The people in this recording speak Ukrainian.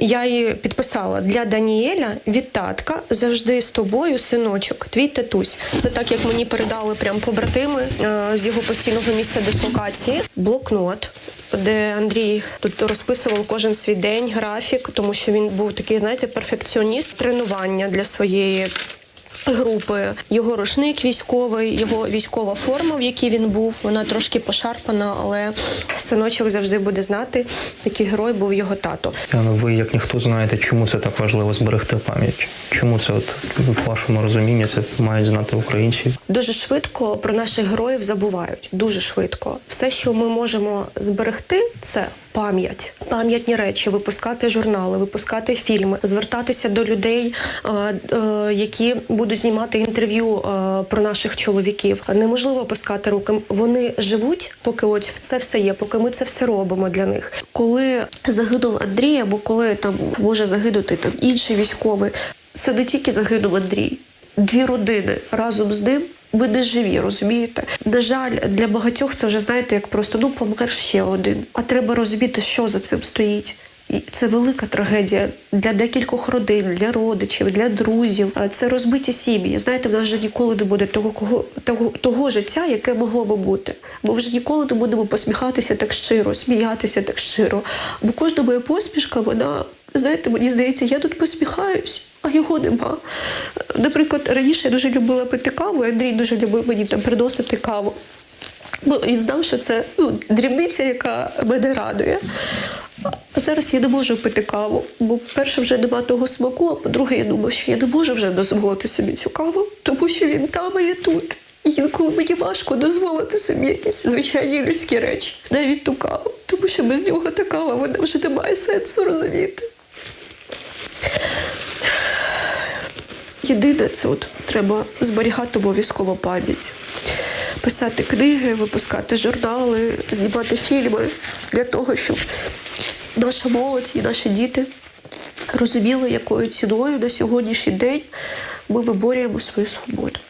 Я її підписала для Даніеля від татка завжди з тобою, синочок, твій татусь. Це так, як мені передали прям побратими е, з його постійного місця дислокації. Блокнот. Де Андрій тут розписував кожен свій день, графік, тому що він був такий, знаєте, перфекціоніст тренування для своєї групи. Його рушник військовий, його військова форма, в якій він був, вона трошки пошарпана, але синочок завжди буде знати, який герой був його тато. Яно, ви як ніхто знаєте, чому це так важливо зберегти пам'ять? Чому це от в вашому розумінні це мають знати українці? Дуже швидко про наших героїв забувають. Дуже швидко. Все, що ми можемо зберегти, це пам'ять, пам'ятні речі, випускати журнали, випускати фільми, звертатися до людей, е, е, які будуть знімати інтерв'ю е, про наших чоловіків. Неможливо опускати руки. Вони живуть, поки от це все є, поки ми це все робимо для них. Коли загинув Андрій, або коли там може загинути там інший військовий, не тільки загинув Андрій дві родини разом з ним. Ми не живі, розумієте? На жаль, для багатьох це вже знаєте, як просто ну помер ще один. А треба розуміти, що за цим стоїть. І це велика трагедія для декількох родин, для родичів, для друзів. Це розбиті сім'ї. Знаєте, в нас вже ніколи не буде того, кого того, того життя, яке могло би бути. Бо вже ніколи не будемо посміхатися так щиро, сміятися так щиро. Бо кожна моя посмішка, вона знаєте, мені здається, я тут посміхаюсь. А його нема. Наприклад, раніше я дуже любила пити каву, і Андрій дуже любив мені там приносити каву. Бо він знав, що це ну, дрібниця, яка мене радує. А зараз я не можу пити каву, бо перше вже нема того смаку, а по-друге, я думаю, що я не можу вже дозволити собі цю каву, тому що він там, а я тут. І інколи мені важко дозволити собі якісь звичайні людські речі, навіть ту каву, тому що без нього та кава вона вже не має сенсу розуміти. Єдине, це от треба зберігати обов'язково пам'ять. Писати книги, випускати журнали, знімати фільми для того, щоб наша молодь і наші діти розуміли, якою ціною на сьогоднішній день ми виборюємо свою свободу.